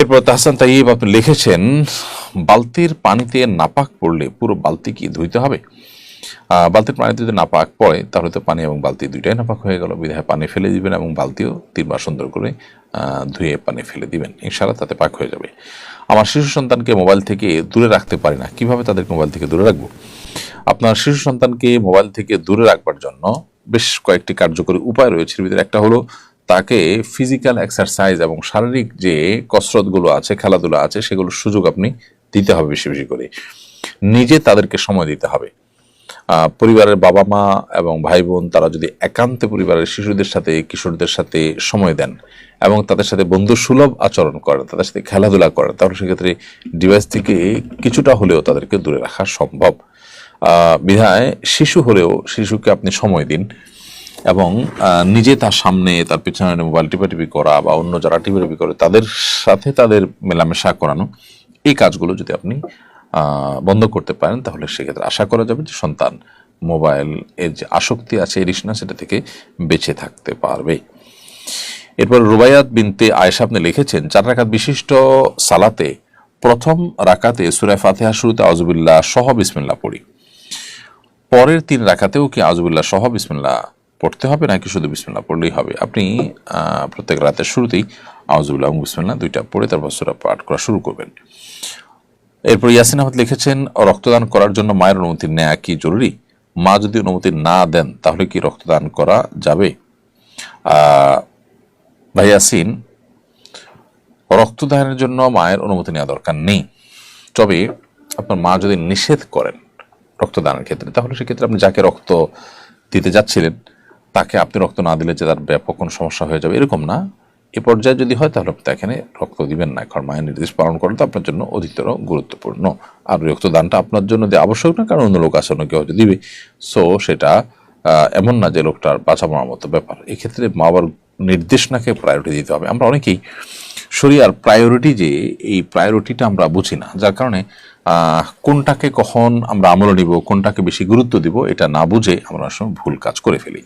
এরপর তাহসান তাইব আপনি লিখেছেন, বালতির পানিতে নাপাক পড়লে পুরো বালতি কি ধুইতে হবে? বালতির পানিতে যদি নাপাক পড়ে, তাহলে তো পানি এবং বালতি দুইটাই নাপাক হয়ে গেল। বিধায় পানি ফেলে দিবেন এবং বালতিও তিনবার সুন্দর করে ধুয়ে পানি ফেলে দিবেন। ইনশাআল্লাহ তাতে পাক হয়ে যাবে। আমার শিশু সন্তানকে মোবাইল থেকে দূরে রাখতে পারি না। কীভাবে তাদেরকে মোবাইল থেকে দূরে রাখব? আপনার শিশু সন্তানকে মোবাইল থেকে দূরে রাখবার জন্য বেশ কয়েকটি কার্যকরী উপায় রয়েছে। ভিতরে একটা হলো তাকে ফিজিক্যাল এক্সারসাইজ এবং শারীরিক যে কসরতগুলো আছে, খেলাধুলা আছে, সেগুলোর সুযোগ আপনি দিতে হবে বেশি বেশি করে। নিজে তাদেরকে সময় দিতে হবে। পরিবারের বাবা মা এবং ভাই বোন, তারা যদি একান্তে পরিবারের শিশুদের সাথে, কিশোরদের সাথে সময় দেন এবং তাদের সাথে বন্ধু সুলভ আচরণ করেন, তাদের সাথে খেলাধুলা করেন, তাহলে সেক্ষেত্রে ডিভাইস থেকে কিছুটা হলেও তাদেরকে দূরে রাখা সম্ভব। বিধায় শিশু হলেও শিশুকে আপনি সময় দিন। এবং নিজে তার সামনে তার পিছনে মোবাইল টিপাটিপি করা বা অন্য যারা টিপাটিপি করে তাদের সাথে তাদের মেলামেশা করানো, এই কাজগুলো যদি আপনি বন্ধ করতে পারেন, তাহলে সেক্ষেত্রে আশা করা যাবে যে সন্তান মোবাইল এর যে আসক্তি আছে এরিসনা সেটা থেকে বেঁচে থাকতে পারবে। এরপর রুবাইয়াত বিনতে আয়েশা আপনি লিখেছেন, চার রাকাত বিশিষ্ট সালাতে, প্রথম রাকাতে সুরায় ফাতেহা শুরুতে আজুবিল্লাহ সহ বিসমিল্লাহ পড়ি। পরের তিন রাখাতেও কি আজবুল্লাহ সহ বিসমিল্লাহ পড়তে হবে নাকি শুধু বিসমিল্লাহ পড়লেই হবে? আপনি প্রত্যেক রাতের শুরুতেই আউজুল্লাহ এবং বিসমিল্লাহ দুইটা পড়ে তারপর সুরা পাঠ করা শুরু করবেন। এরপর ইয়াসিন আহমদ লিখেছেন, রক্তদান করার জন্য মায়ের অনুমতি নেওয়া কি জরুরি? মা যদি অনুমতি না দেন, তাহলে কি রক্তদান করা যাবে? ভাই ইয়াসিন, রক্তদানের জন্য মায়ের অনুমতি নেওয়া দরকার নেই। তবে আপনার মা যদি নিষেধ করেন রক্তদানের ক্ষেত্রে, তাহলে সেক্ষেত্রে আপনি যাকে রক্ত দিতে যাচ্ছিলেন তাকে আপনি রক্ত না দিলে যে তার ব্যাপক কোনো সমস্যা হয়ে যাবে, এরকম না। এ পর্যায়ে যদি হয় তাহলে আপনি এখানে রক্ত দিবেন না। কারণ মায়ের নির্দেশ পালন করা তো আপনার জন্য অধিকতর গুরুত্বপূর্ণ। আর রক্তদানটা আপনার জন্য দেওয়া আবশ্যক না, কারণ অন্য লোক অন্য কেউ হয়তো দিবে। সো সেটা এমন না যে লোকটার বাঁচা মতো ব্যাপার। এক্ষেত্রে মা বাবার নির্দেশনাকে প্রায়োরিটি দিতে হবে। আমরা অনেকেই শরিয়ার প্রায়োরিটি যে, এই প্রায়োরিটিটা আমরা বুঝি না। যার কারণে কোনটাকে কখন আমরা আমলে নিব, কোনটাকে বেশি গুরুত্ব দিব, এটা না বুঝে আমরা সময় ভুল কাজ করে ফেলি।